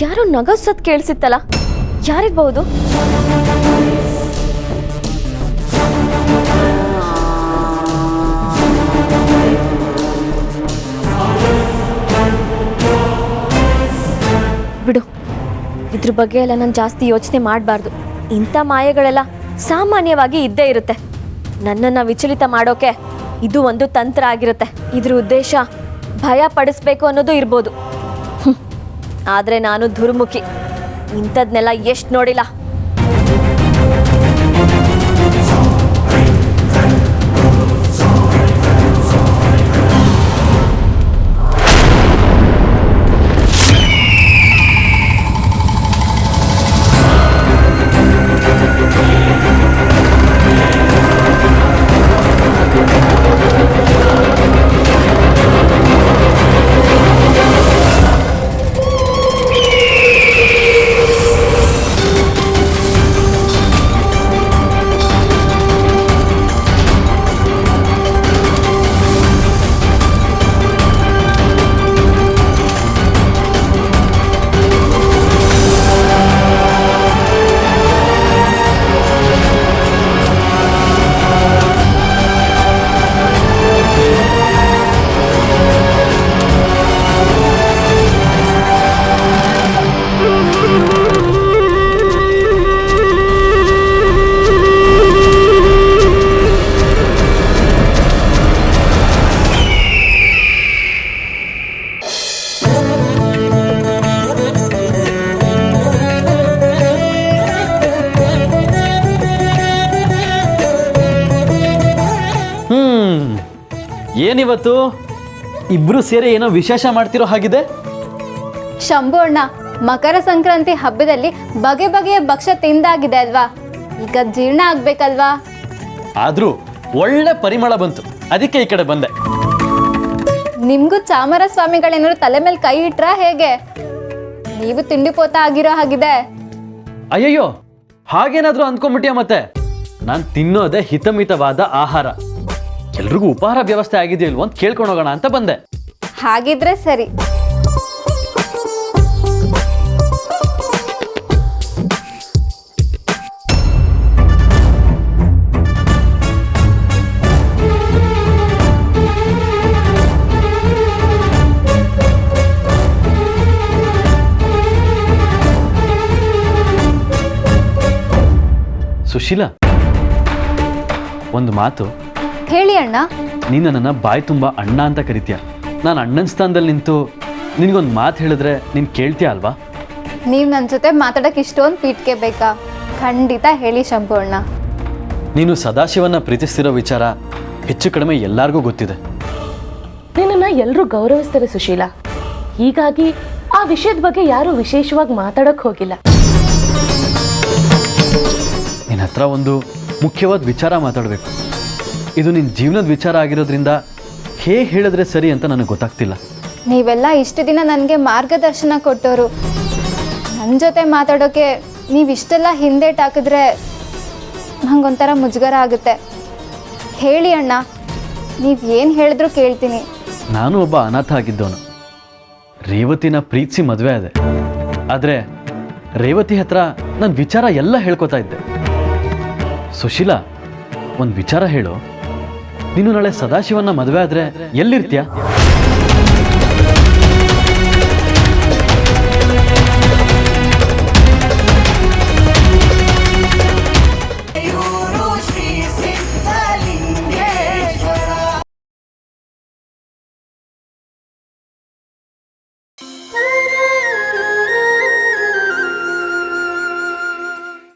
ಯಾರೋ ನಗಸತ್ ಕೇಳಿಸಿತ್ತಲ್ಲ? ಯಾರಿರ್ಬಹುದು? ಬಿಡು. ಇದ್ರ ಬಗ್ಗೆ ಎಲ್ಲ ನಾನು ಜಾಸ್ತಿ ಯೋಚನೆ ಮಾಡಬಾರ್ದು. ಇಂಥ ಮಾಯೆಗಳೆಲ್ಲ ಸಾಮಾನ್ಯವಾಗಿ ಇದ್ದೇ ಇರುತ್ತೆ. ನನ್ನನ್ನು ವಿಚಲಿತ ಮಾಡೋಕೆ ಇದು ಒಂದು ತಂತ್ರ ಆಗಿರುತ್ತೆ. ಇದ್ರ ಉದ್ದೇಶ ಭಯ ಪಡಿಸ್ಬೇಕು ಅನ್ನೋದು ಇರ್ಬೋದು. ಆದ್ರೆ ನಾನು ದುರ್ಮುಖಿ ಇಂಥದ್ನೆಲ್ಲ ಎಷ್ಟು ನೋಡಿಲ್ಲ. ಏನಿವತ್ತು? ಇಬ್ರು ಸೇರಿ ಏನೋ ವಿಶೇಷ ಮಾಡ್ತಿರೋ ಹಾಗಿದೆ? ಶಂಭು ಅಣ್ಣ ಮಕರ ಸಂಕ್ರಾಂತಿ ಹಬ್ಬದಲ್ಲಿ ಬಗೆ ಬಗೆಯ ಭಕ್ಷ್ಯ ತಿಂದಾಗಿದೆ ಅಲ್ವಾ? ಈಗ ಜೀರ್ಣ ಆಗ್ಬೇಕಲ್ವಾ? ಆದ್ರೂ ಒಳ್ಳೆ ಪರಿಮಳ ಬಂತು. ಅದಕ್ಕೆ ಈ ಕಡೆ ಬಂದೆ. ನಿಮ್ಗೂ ಚಾಮರ ಸ್ವಾಮಿಗಳೇನಾದ್ರು ತಲೆ ಮೇಲೆ ಕೈ ಇಟ್ರ ಹೇಗೆ? ನೀವು ತಿಂಡಿ ಪೋತ ಆಗಿರೋ ಹಾಗಿದೆ. ಅಯ್ಯಯ್ಯೋ ಹಾಗೇನಾದ್ರೂ ಅಂದ್ಕೊಂಬಿಟ್ಯಾ ಮತ್ತೆ? ನಾನು ತಿನ್ನೋದೇ ಹಿತಮಿತವಾದ ಆಹಾರ. ಎಲ್ರಿಗೂ ಉಪಹಾರ ವ್ಯವಸ್ಥೆ ಆಗಿದೆಯಲ್ವೋ ಅಂತ ಕೇಳ್ಕೊಂಡು ಹೋಗೋಣ ಅಂತ ಬಂದೆ. ಹಾಗಿದ್ರೆ ಸರಿ. ಸುಶೀಲಾ ಒಂದು ಮಾತು. ಹೇಳಿ ಅಣ್ಣ. ನೀನು ನನ್ನನ್ನು ಬಾಯಿ ತುಂಬ ಅಣ್ಣ ಅಂತ ಕರಿತೀಯ. ನಾನು ಅಣ್ಣನ ಸ್ಥಾನದಲ್ಲಿ ನಿಂತು ನಿನಗೊಂದು ಮಾತು ಹೇಳಿದ್ರೆ ನೀನು ಕೇಳ್ತೀಯ ಅಲ್ವಾ? ನೀವು ನನ್ನ ಜೊತೆ ಮಾತಾಡಕ್ಕೆ ಇಷ್ಟೊಂದು ಪೀಠಕ್ಕೆ ಬೇಕಾ? ಖಂಡಿತ ಹೇಳಿ ಶಂಭು ಅಣ್ಣ. ನೀನು ಸದಾಶಿವನ್ನ ಪ್ರೀತಿಸ್ತಿರೋ ವಿಚಾರ ಹೆಚ್ಚು ಕಡಿಮೆ ಎಲ್ಲರಿಗೂ ಗೊತ್ತಿದೆ. ನಿನ್ನನ್ನು ಎಲ್ಲರೂ ಗೌರವಿಸ್ತಾರೆ ಸುಶೀಲ. ಹೀಗಾಗಿ ಆ ವಿಷಯದ ಬಗ್ಗೆ ಯಾರೂ ವಿಶೇಷವಾಗಿ ಮಾತಾಡಕ್ಕೆ ಹೋಗಿಲ್ಲ. ನಿನ್ನ ಹತ್ರ ಒಂದು ಮುಖ್ಯವಾದ ವಿಚಾರ ಮಾತಾಡಬೇಕು. ಇದು ನಿನ್ನ ಜೀವನದ ವಿಚಾರ ಆಗಿರೋದ್ರಿಂದ ಹೇಗೆ ಹೇಳಿದ್ರೆ ಸರಿ ಅಂತ ನನಗೆ ಗೊತ್ತಾಗ್ತಿಲ್ಲ. ನೀವೆಲ್ಲ ಇಷ್ಟು ದಿನ ನನಗೆ ಮಾರ್ಗದರ್ಶನ ಕೊಟ್ಟವರು ನನ್ನ ಜೊತೆ ಮಾತಾಡೋಕೆ ನೀವು ಇಷ್ಟೆಲ್ಲ ಹಿಂದೇಟ್ ಹಾಕಿದ್ರೆ ನಂಗೊಂಥರ ಮುಜುಗರ ಆಗುತ್ತೆ. ಹೇಳಿ ಅಣ್ಣ ನೀವು ಏನು ಹೇಳಿದ್ರು ಕೇಳ್ತೀನಿ. ನಾನು ಒಬ್ಬ ಅನಾಥ ಆಗಿದ್ದವನು. ರೇವತಿನ ಪ್ರೀತಿಸಿ ಮದುವೆ ಆದೆ. ಆದರೆ ರೇವತಿ ಹತ್ರ ನನ್ನ ವಿಚಾರ ಎಲ್ಲ ಹೇಳ್ಕೊತಾ ಇದ್ದೆ. ಸುಶೀಲಾ ಒಂದು ವಿಚಾರ ಹೇಳು. ನೀನು ನಾಳೆ ಸದಾಶಿವನ್ನ ಮದುವೆ ಆದ್ರೆ ಎಲ್ಲಿರ್ತೀಯ?